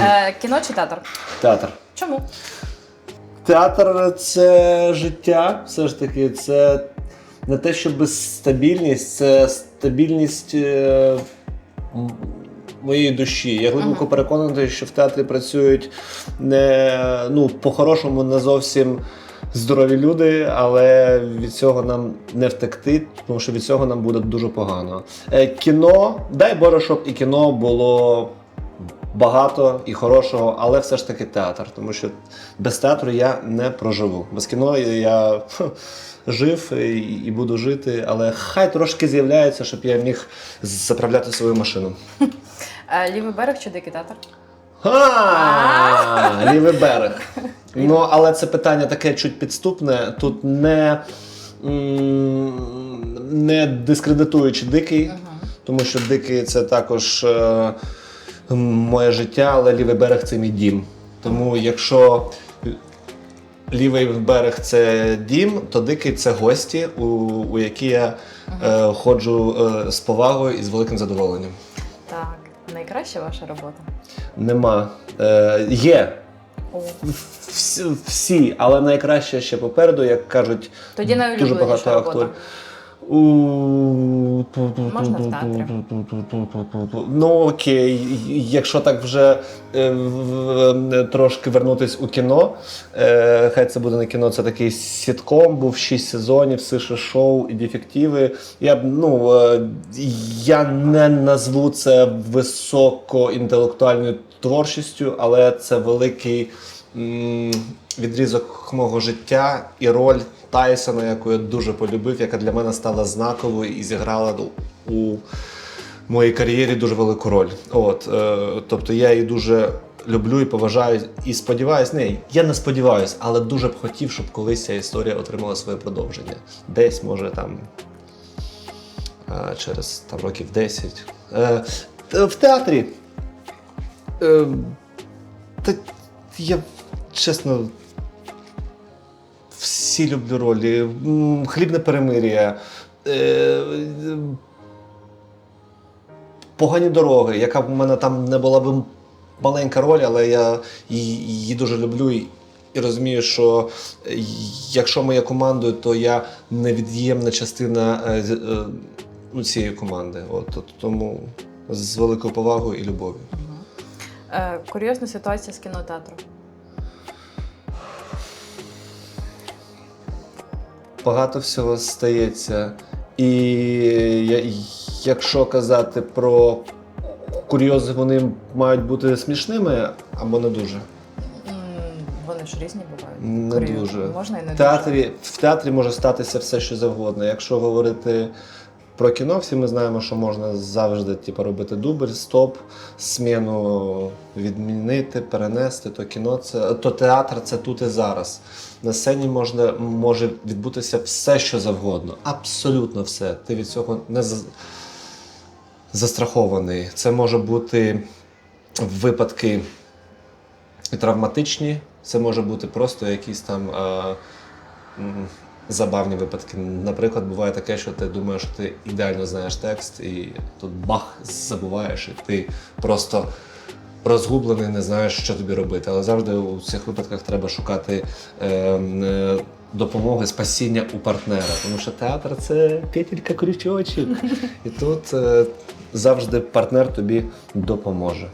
Е, кіно чи театр? Театр. Чому? Театр це життя, все ж таки, це не те, що стабільність, це стабільність е, м- моєї душі. Я глибоко переконаний, що в театрі працюють не ну, по-хорошому, не зовсім здорові люди, але від цього нам не втекти, тому що від цього нам буде дуже погано. Е, Кіно, дай Боже, щоб і кіно було багато і хорошого, але все ж таки театр, тому що без театру я не проживу. Без кіно я жив і, буду жити, але хай трошки з'являється, щоб я міг заправляти свою машину. Е, лівий берег чи дикий театр? А, лівий берег. Ну, але це питання таке чуть підступне. Тут не, не дискредитуючи дикий, тому що дикий це також е, моє життя, але лівий берег це мій дім. Тому якщо лівий берег це дім, то дикий це гості, у, у які я е, ходжу е, з повагою і з великим задоволенням. Так. Найкраща ваша робота? Нема. Е, є. Всі, всі, але найкраще ще попереду, як кажуть, Тоді дуже багато робота. акторів. Ну окей, якщо так вже трошки вернутись у кіно, хай це буде не кіно, це такий сітком, був 6 сезонів, сише шоу і дефективи. Я б ну я не назву це високоінтелектуальною творчістю, але це великий відрізок мого життя і роль Тайсона, яку я дуже полюбив, яка для мене стала знаковою і зіграла у моїй кар'єрі дуже велику роль. От, е, тобто я її дуже люблю і поважаю, і сподіваюсь, не, я не сподіваюсь, але дуже б хотів, щоб колись ця історія отримала своє продовження. Десь, може, там е, через там, років 10. Е, в театрі. Е, та я чесно. Всі люблю ролі. Хлібне перемир'я. Е, Погані дороги, яка в мене там не була б маленька роль, але я її, дуже люблю і, розумію, що е, якщо ми є командою, то я невід'ємна частина е, ну, цієї команди. От, тому з великою повагою і любов'ю. Курйозна ситуація з кінотеатру. Багато всього стається. І якщо казати про курйози, вони мають бути смішними або не дуже. Вони ж різні бувають. Не Курйозні. дуже. Можна і не В театрі, в театрі може статися все, що завгодно. Якщо говорити про кіно, всі ми знаємо, що можна завжди типу, робити дубль, стоп, зміну відмінити, перенести, то кіно це то театр це тут і зараз. На сцені можна може відбутися все, що завгодно. Абсолютно все. Ти від цього не за- застрахований. Це може бути випадки травматичні, це може бути просто якісь там е, забавні випадки. Наприклад, буває таке, що ти думаєш, що ти ідеально знаєш текст, і тут бах забуваєш, і ти просто розгублений, не знаєш, що тобі робити. Але завжди у цих випадках треба шукати е, е, допомоги, спасіння у партнера. Тому що театр це петелька крючочок. І тут е, завжди партнер тобі допоможе.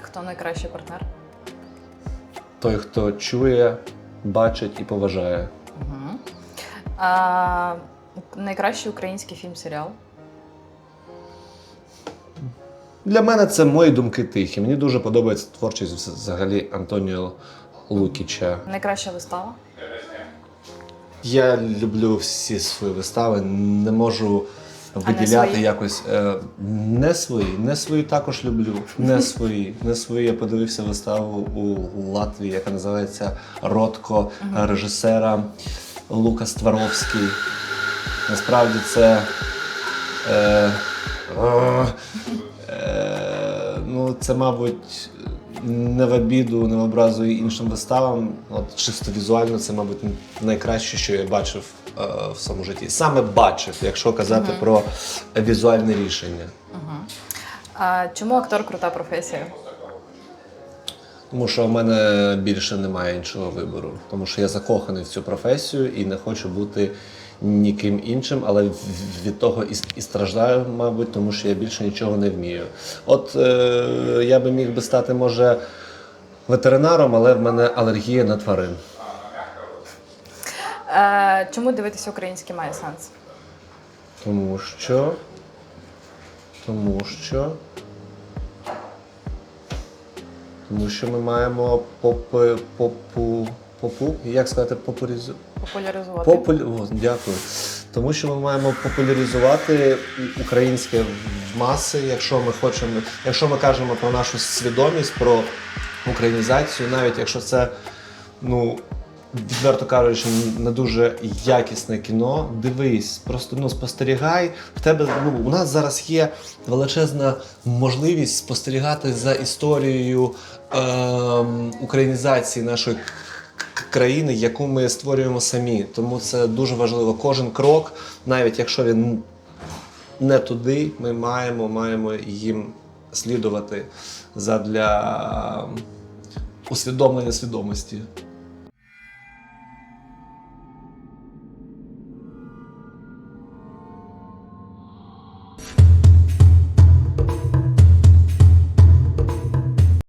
Хто найкращий партнер? Той, хто чує, бачить і поважає. А, найкращий український фільм-серіал. Для мене це мої думки тихі. Мені дуже подобається творчість взагалі Антоніо Лукіча. Найкраща вистава. Я люблю всі свої вистави, не можу виділяти свої? якось. Е, не свої, не свої також люблю. Не свої. Не свої. Я подивився виставу у Латвії, яка називається Ротко режисера Лукас Тваровський. Насправді це. Е, е, ну, це, мабуть, не в обіду, не в образу іншим виставам. От чисто візуально, це, мабуть, найкраще, що я бачив е, в своєму житті. Саме бачив, якщо казати про візуальне рішення. А, чому актор крута професія? Тому що в мене більше немає іншого вибору. Тому що я закоханий в цю професію і не хочу бути ніким іншим, але від того і, страждаю, мабуть, тому що я більше нічого не вмію. От е, я би міг би стати, може, ветеринаром, але в мене алергія на тварин. Е, чому дивитися українське має сенс? Тому що. Тому що. Тому що ми маємо попи, попу, попу, як сказати, популяризу... Популяризувати. Популь... О, дякую. Тому що ми маємо популяризувати українське в маси, якщо ми хочемо, якщо ми кажемо про нашу свідомість, про українізацію, навіть якщо це, ну. Відверто кажучи, не дуже якісне кіно. Дивись, просто ну спостерігай. В тебе ну у нас зараз є величезна можливість спостерігати за історією українізації нашої країни, яку ми створюємо самі. Тому це дуже важливо. Кожен крок, навіть якщо він не туди, ми маємо, маємо їм слідувати задля ем, усвідомлення свідомості.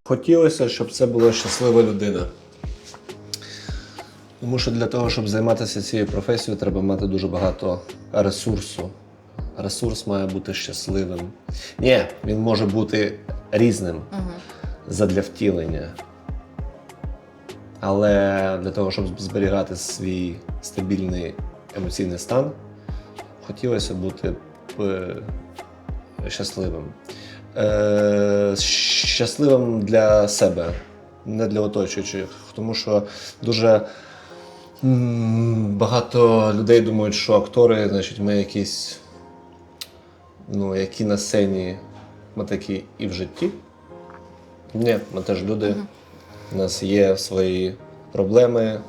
Хотілося, щоб це була щаслива людина. Тому що для того, щоб займатися цією професією, треба мати дуже багато ресурсу. Ресурс має бути щасливим. Ні, він може бути різним задля втілення. Але для того, щоб зберігати свій стабільний емоційний стан, хотілося бути е, щасливим. Е, щасливим для себе, не для оточуючих. Тому що дуже багато людей думають, що актори, значить, ми якісь, ну, які на сцені, ми такі і в житті. Ні, ми теж люди. У нас є свої проблеми,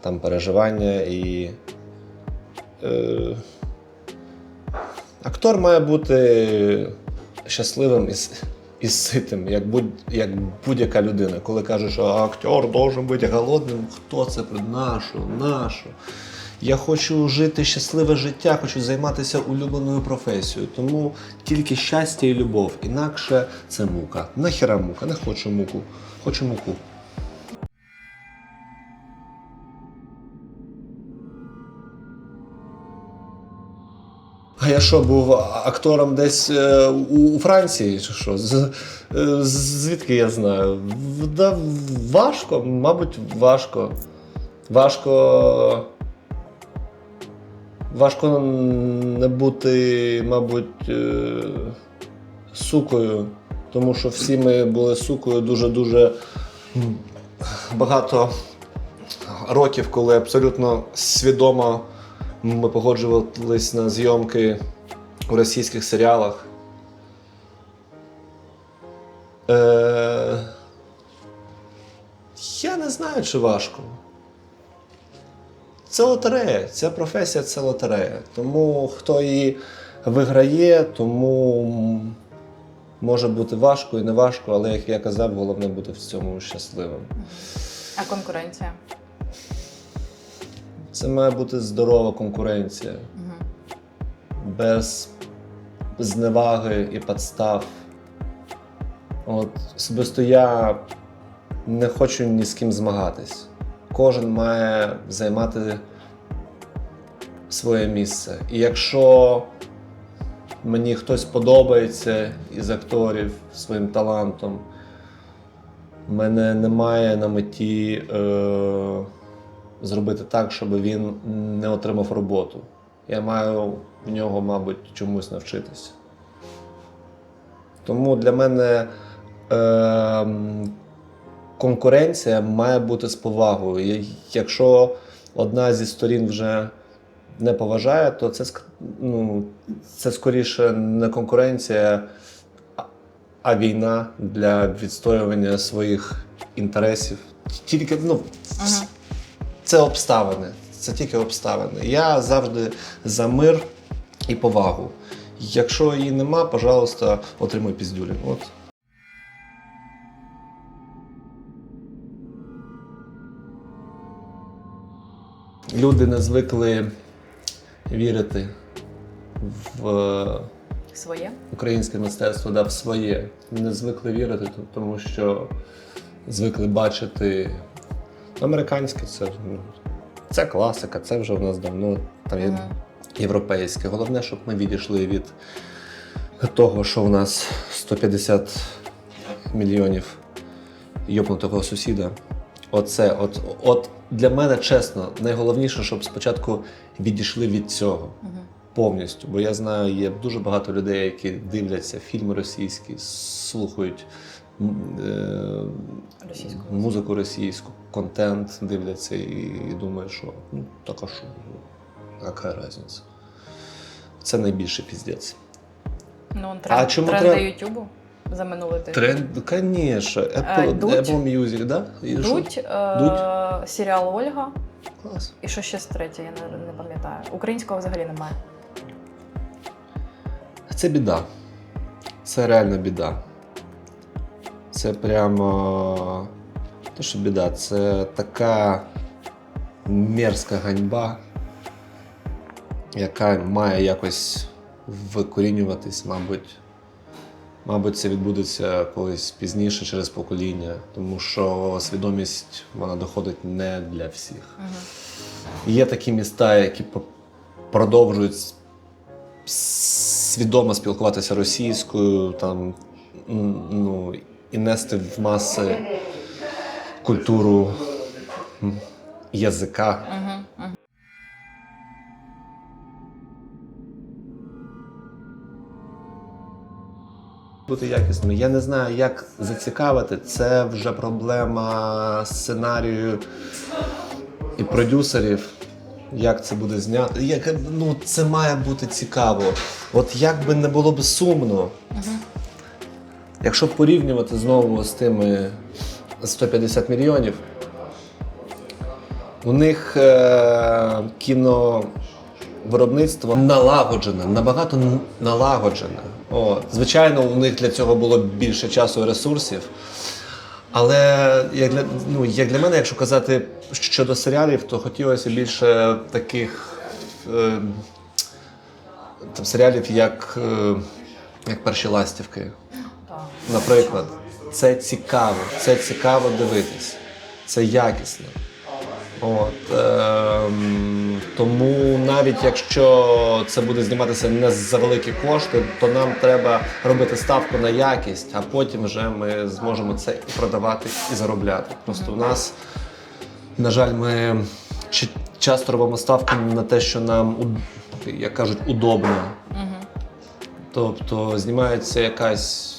там переживання і. Е, актор має бути щасливим і, і ситим, як, будь, як будь-яка людина. Коли кажуть, що актер має бути голодним, хто це нашу, нашу. Я хочу жити щасливе життя, хочу займатися улюбленою професією. Тому тільки щастя і любов. Інакше це мука. Нахіра мука, не хочу муку, хочу муку. А я що, був актором десь е, у, Франції, чи що? Е, звідки я знаю? Да, важко, мабуть, важко. Важко. Важко не бути, мабуть, е, сукою, тому що всі ми були сукою дуже-дуже багато років, коли абсолютно свідомо ми погоджувались на зйомки у російських серіалах. Е... Я не знаю, чи важко. Це лотерея, ця професія це лотерея. Тому хто її виграє, тому може бути важко і не важко, але як я казав, головне бути в цьому щасливим. А конкуренція? Це має бути здорова конкуренція. Угу. без зневаги і підстав. От особисто я не хочу ні з ким змагатись. Кожен має займати своє місце. І якщо мені хтось подобається із акторів своїм талантом, в мене немає на меті е, зробити так, щоб він не отримав роботу. Я маю в нього, мабуть, чомусь навчитися. Тому для мене е, конкуренція має бути з повагою. Якщо одна зі сторін вже не поважає, то це, ну, це скоріше не конкуренція, а- війна для відстоювання своїх інтересів. Тільки ну, Ага це обставини. Це тільки обставини. Я завжди за мир і повагу. Якщо її нема, пожалуйста, отримуй піздюлі. От. Люди не звикли вірити в е, своє українське мистецтво, да, в своє. Не звикли вірити, тому що звикли бачити американське це, ну, це класика, це вже в нас давно там є європейське. Головне, щоб ми відійшли від того, що в нас 150 мільйонів йобнутого сусіда. Оце, от, от для мене чесно, найголовніше, щоб спочатку відійшли від цього повністю. Бо я знаю, є дуже багато людей, які дивляться фільми російські, слухають Російську. музику російську, контент дивляться і, і думають, що ну так а що, ну, яка різниця? Це найбільший піздець. Ну, он тренд, чому тренди треба- Ютубу за минулий тиждень. Тренд, звісно, Apple, дуть? Apple Music, да? І що? Дуть, е- серіал Ольга. Клас. І що ще з третє, я не, не пам'ятаю. Українського взагалі немає. Це біда. Це реально біда. Це прямо. То, що біда, це така мерзка ганьба, яка має якось викорінюватись, мабуть. Мабуть, це відбудеться колись пізніше через покоління, тому що свідомість вона доходить не для всіх. Угу. Є такі міста, які продовжують свідомо спілкуватися російською, там, ну, і нести в маси культуру язика. Бути якісними. Я не знаю, як зацікавити. Це вже проблема сценарію і продюсерів. Як це буде знято? Як, ну, це має бути цікаво. От як би не було б сумно, якщо порівнювати знову з тими 150 мільйонів, у них е, кіновиробництво налагоджене, набагато налагоджене. От. Звичайно, у них для цього було більше часу і ресурсів. Але як для, ну, як для мене, якщо казати щодо серіалів, то хотілося більше таких е, там, серіалів, як, е, як перші ластівки. Наприклад, це цікаво, це цікаво дивитись, це якісно. От, ем, тому навіть якщо це буде зніматися не за великі кошти, то нам треба робити ставку на якість, а потім вже ми зможемо це і продавати і заробляти. Просто у нас, на жаль, ми часто робимо ставку на те, що нам, як кажуть, удобно. Тобто знімається якась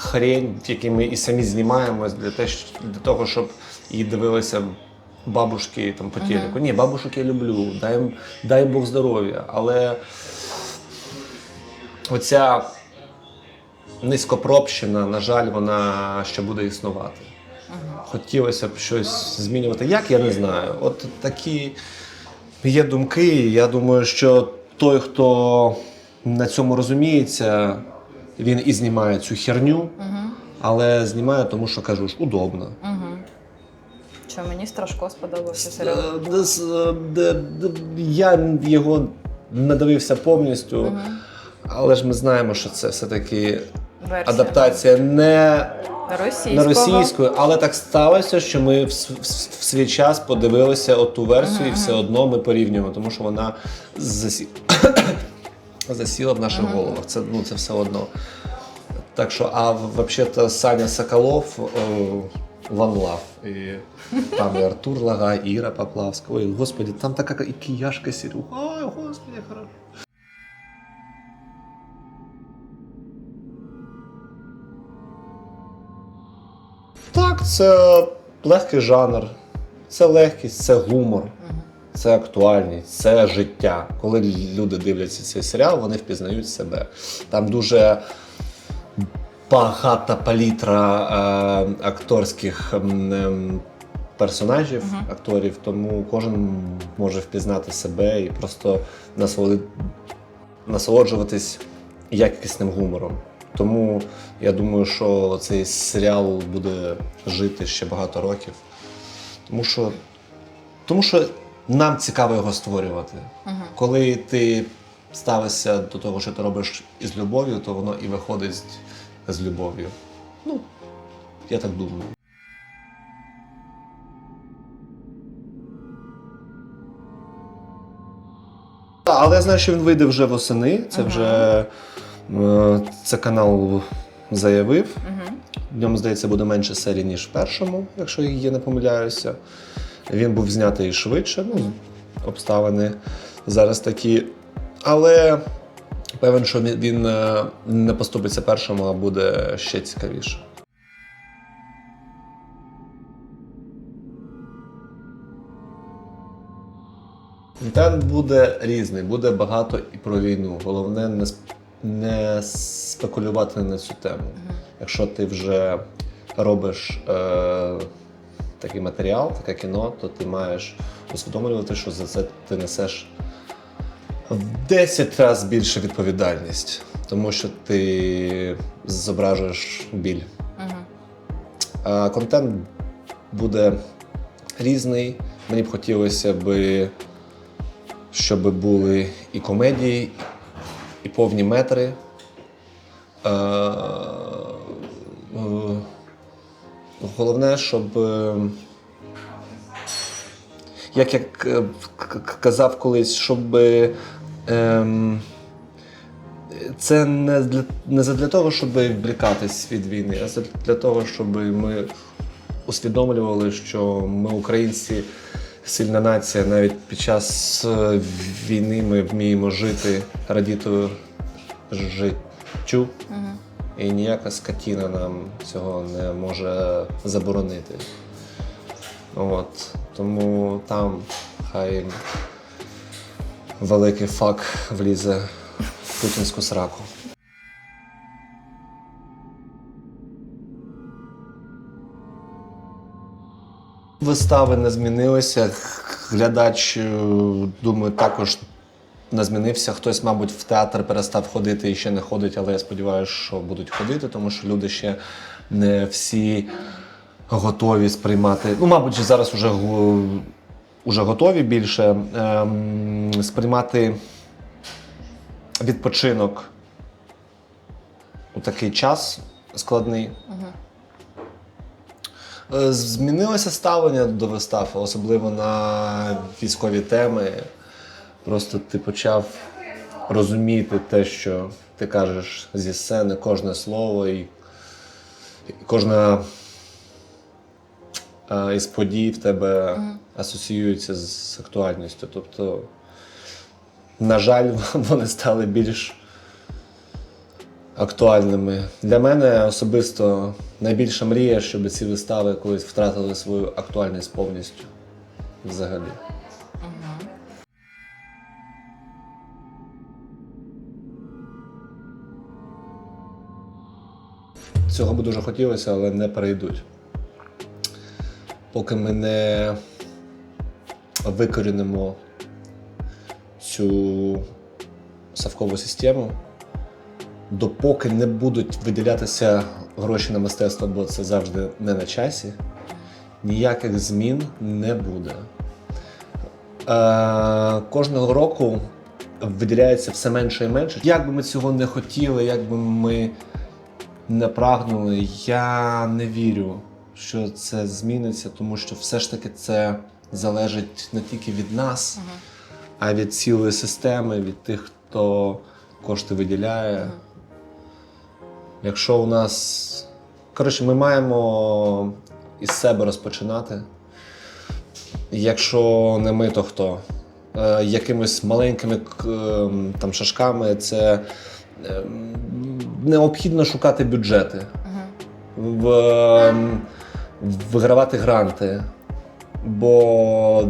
хрень, в ми і самі знімаємось для, те, для того, щоб її дивилися бабушки там, по телеку. Ні, бабушок я люблю, дай, їм- дай Бог здоров'я. Але оця низькопробщина, на жаль, вона ще буде існувати. Хотілося б щось змінювати. Як я не знаю. От такі є думки. Я думаю, що той, хто на цьому розуміється, він і знімає цю херню, Угу. але знімає, тому що кажу ж, удобно. Угу. Що мені страшко сподобався серіал. Е, е, Я його не дивився повністю, Угу. але ж ми знаємо, що це все-таки адаптація не на російською, але так сталося, що ми в, в, в свій час подивилися оту версію, і все одно ми порівнюємо, тому що вона засі... засіла в наших головах. Це, ну, це все одно. Так що, а взагалі-то Саня Соколов о, One І там і Артур Лагай, і Іра Поплавська. Ой, господи, там така і кияшка Сірюха. Ой, господи, хорошо. Так, це легкий жанр, це легкість, це гумор, це актуальність, це життя. Коли люди дивляться цей серіал, вони впізнають себе. Там дуже багата палітра е, акторських ем, персонажів, акторів, тому кожен може впізнати себе і просто насолоджуватись якісним гумором. Тому я думаю, що цей серіал буде жити ще багато років. Тому що, тому що нам цікаво його створювати. Угу. Коли ти ставишся до того, що ти робиш із любов'ю, то воно і виходить з, любов'ю. Ну, я так думаю. Але я знаю, що він вийде вже восени. Це вже е, це канал заявив. В ньому, здається, буде менше серій, ніж в першому, якщо я не помиляюся. Він був знятий швидше, ну, обставини зараз такі. Але певен, що він- е, не поступиться першому, а буде ще цікавіше. Контент буде різний, буде багато і про війну. Головне не, сп- не спекулювати на цю тему. Якщо ти вже робиш е, такий матеріал, таке кіно, то ти маєш усвідомлювати, що за це ти несеш в 10 разів більше відповідальність, тому що ти зображуєш біль. Угу. А контент буде різний. Мені б хотілося б, щоб були і комедії, і повні метри. Головне, щоб. е, Як я казав колись, щоб е, ем, це не для, не задля того, щоб відвлікатись від війни, а для того, щоб ми усвідомлювали, що ми українці сильна нація. Навіть під час е, війни ми вміємо жити, радіти життю, Угу. І ніяка скотіна нам цього не може заборонити. От. Тому там хай великий фак влізе в путінську сраку. Вистави не змінилися. Глядач, е, думаю, також не змінився. Хтось, мабуть, в театр перестав ходити і ще не ходить, але я сподіваюся, що будуть ходити, тому що люди ще не всі готові сприймати. Ну, мабуть, зараз вже, уже готові більше ем, сприймати відпочинок у такий час складний. Е, Змінилося ставлення до вистав, особливо на військові теми. Просто ти почав розуміти те, що ти кажеш зі сцени, кожне слово і і кожна із подій в тебе асоціюється з актуальністю. Тобто, на жаль, вони стали більш актуальними. Для мене особисто найбільша мрія, щоб ці вистави колись втратили свою актуальність повністю. Взагалі. Цього би дуже хотілося, але не перейдуть. Поки ми не викорінимо цю савкову систему, допоки не будуть виділятися гроші на мистецтво, бо це завжди не на часі, ніяких змін не буде. Е, кожного року виділяється все менше і менше. Як би ми цього не хотіли, як би ми не прагнули, я не вірю, що це зміниться, тому що все ж таки це залежить не тільки від нас, Угу. а від цілої системи, від тих, хто кошти виділяє. Якщо у нас. Коротше, ми маємо із себе розпочинати. Якщо не ми, то хто? Е, якимись маленькими ем, там, шашками це необхідно шукати бюджети, в, ем, вигравати гранти. Бо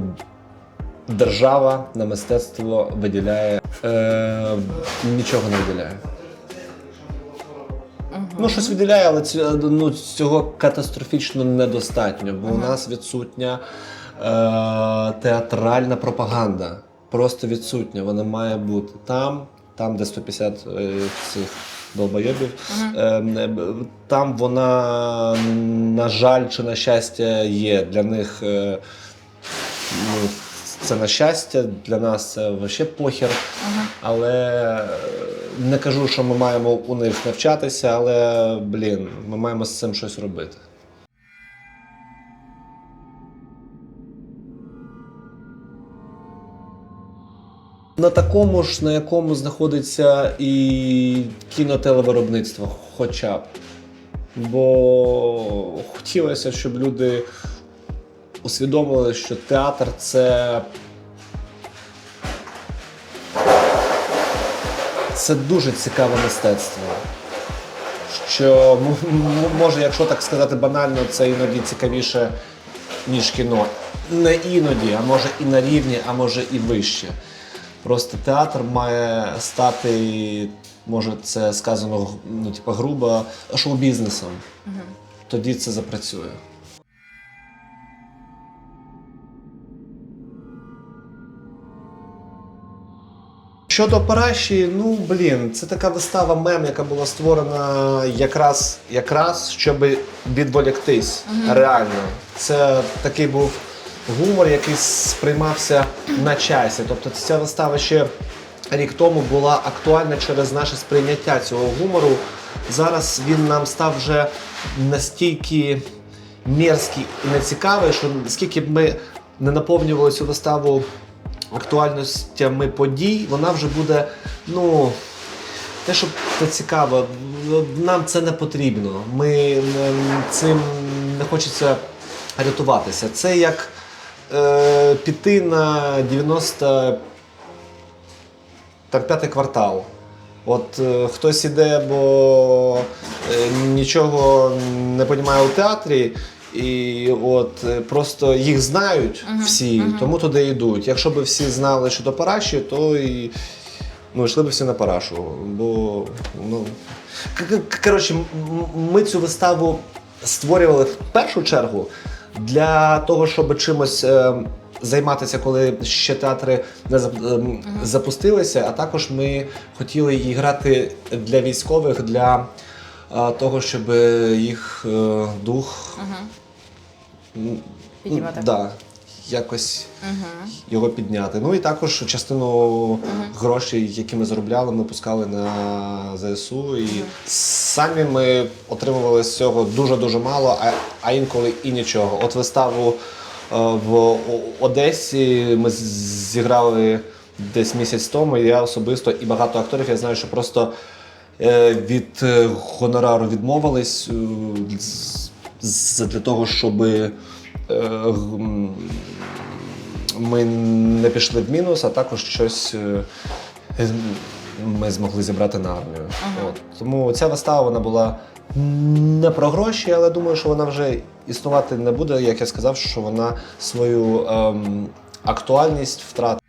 держава на мистецтво виділяє е, нічого не виділяє. Ну, щось виділяє, але ці- ну, цього катастрофічно недостатньо, бо у нас відсутня е, театральна пропаганда. Просто відсутня. Вона має бути там, там, де 150 е, цих долбойобів. Б- там вона, на жаль, чи на щастя, є. Для них е, ну, це на щастя, для нас це вообще похер. Ага. Але е, не кажу, що ми маємо у них навчатися, але блін, ми маємо з цим щось робити. На такому ж, на якому знаходиться і кінотелевиробництво, хоча б. Бо хотілося, щоб люди усвідомили, що театр це це дуже цікаве мистецтво. Що може, якщо так сказати банально, це іноді цікавіше, ніж кіно. Не іноді, а може і на рівні, а може і вище. Просто театр має стати, може, це сказано ну, типу, грубо, шоу-бізнесом. Тоді це запрацює. Щодо Параші, ну блін, це така вистава мем, яка була створена якраз, якраз щоб відволіктись. Реально. Це такий був гумор, який сприймався на часі. Тобто ця вистава ще рік тому була актуальна через наше сприйняття цього гумору. Зараз він нам став вже настільки мерзкий і нецікавий, що скільки б ми не наповнювали цю виставу актуальностями подій, вона вже буде, ну. Те, що це цікаво, нам це не потрібно. Ми цим не хочеться рятуватися. Це як е, піти на 90 там, п'ятий квартал. От е, хтось іде, бо е, нічого не розуміє у театрі, і от е, просто їх знають всі, тому туди йдуть. Якщо б всі знали, що до параші, то і ну, йшли б всі на парашу. Бо ну к- к- коротше, м- м- ми цю виставу створювали в першу чергу для того, щоб чимось. е, Займатися, коли ще театри не ем, запустилися, а також ми хотіли її грати для військових, для е, того, щоб їх е, дух угу. Піднімати. Да, якось його підняти. Ну і також частину грошей, які ми заробляли, ми пускали на ЗСУ. І самі ми отримували з цього дуже-дуже мало, а, а інколи і нічого. От виставу е, в Одесі ми зіграли десь місяць тому. І я особисто і багато акторів, я знаю, що просто е, від е, гонорару відмовились для того, щоб ми не пішли в мінус, а також щось е, ми змогли зібрати на армію. От. Тому ця вистава вона була не про гроші, але думаю, що вона вже існувати не буде. Як я сказав, що вона свою ем, актуальність втратила.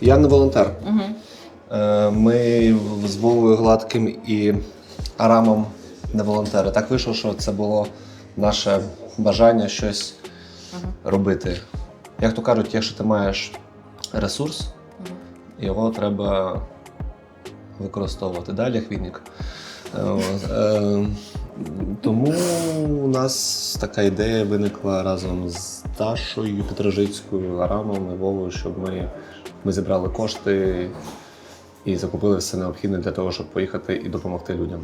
Я не волонтер. Угу. Е, Ми з Вовою Гладким і Арамом не волонтери. Так вийшло, що це було наше бажання щось робити. Як то кажуть, якщо ти маєш ресурс, його треба використовувати. Далі хвідник. Е, е, Тому у нас така ідея виникла разом з Дашою Петрожицькою, Арамом і Вовою, щоб ми, ми зібрали кошти і закупили все необхідне для того, щоб поїхати і допомогти людям.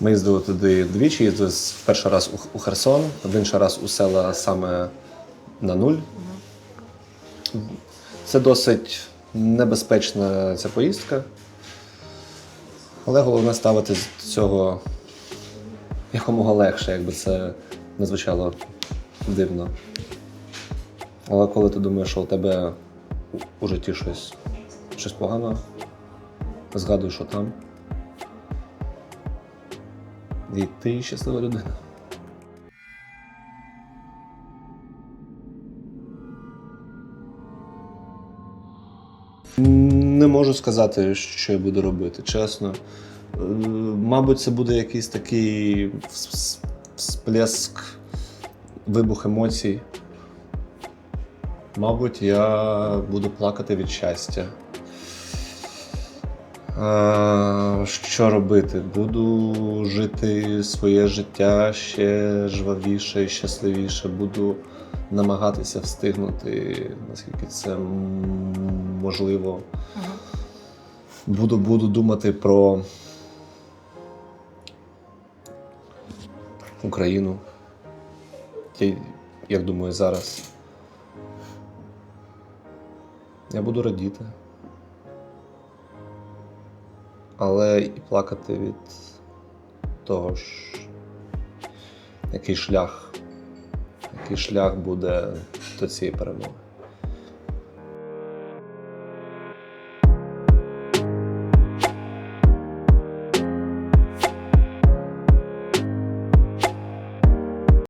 Ми їздили туди двічі, їздили перший раз у, Херсон, в інший раз у села саме на нуль. Це досить небезпечна ця поїздка. Але головне ставити з цього якомога легше, якби це не звучало дивно. Але коли ти думаєш, що у тебе у- житті щось, щось погано, згадуєш, що там. І ти щаслива людина. Не можу сказати, що я буду робити, чесно. Е, Мабуть, це буде якийсь такий вс- всплеск, вибух емоцій. Мабуть, я буду плакати від щастя. А, що робити? Буду жити своє життя ще жвавіше і щасливіше. Буду намагатися встигнути, наскільки це можливо. Буду, буду думати про Україну. Я, як думаю, зараз. Я буду радіти. Але і плакати від того ж, який шлях, який шлях буде до цієї перемоги.